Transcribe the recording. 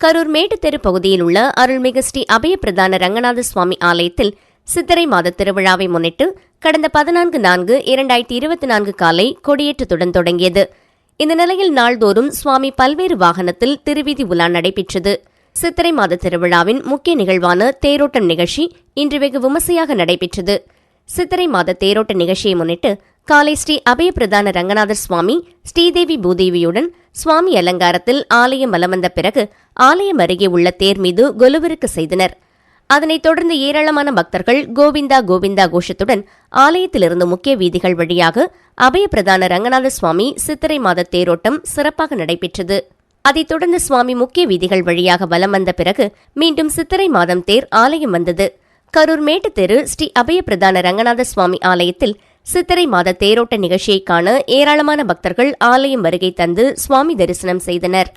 கரூர் மேட்டுத்தெரு பகுதியில் உள்ள அருள்மிகு ஸ்ரீ அபயப்பிரதான ரங்கநாத சுவாமி ஆலயத்தில் சித்திரை மாத திருவிழாவை முன்னிட்டு கடந்த பதினான்கு நான்கு இரண்டாயிரத்தி இருபத்தி நான்கு காலை கொடியேற்றத்துடன் தொடங்கியது. இந்த நிலையில் நாள்தோறும் சுவாமி பல்வேறு வாகனத்தில் திருவீதி உலா நடைபெற்றது. சித்திரை மாத திருவிழாவின் முக்கிய நிகழ்வான தேரோட்டம் நிகழ்ச்சி இன்று வெகு விமர்சையாக நடைபெற்றது. சித்திரை மாத தேரோட்ட நிகழ்ச்சியை முன்னிட்டு காலை ஸ்ரீ அபயப்பிரதான ரங்கநாதர் சுவாமி ஸ்ரீதேவி பூதேவியுடன் சுவாமி அலங்காரத்தில் ஆலயம் வலம் வந்த பிறகு ஆலயம் அருகே உள்ள தேர் மீது கொலுவிற்கு செய்தனர். அதனைத் தொடர்ந்து ஏராளமான பக்தர்கள் கோவிந்தா கோவிந்தா கோஷத்துடன் ஆலயத்திலிருந்து முக்கிய வீதிகள் வழியாக அபயப்பிரதான ரங்கநாத சுவாமி சித்திரை மாத தேரோட்டம் சிறப்பாக நடைபெற்றது. அதைத் தொடர்ந்து சுவாமி முக்கிய வீதிகள் வழியாக வலம் வந்த பிறகு மீண்டும் சித்திரை மாதம் தேர் ஆலயம் வந்தது. கரூர் மேட்டுத்தெரு ஸ்ரீ அபய பிரதான ரங்கநாத சுவாமி ஆலயத்தில் சித்திரை மாத தேரோட்ட நிகழ்ச்சியை காண ஏராளமான பக்தர்கள் ஆலயம் வருகை தந்து சுவாமி தரிசனம் செய்தனர்.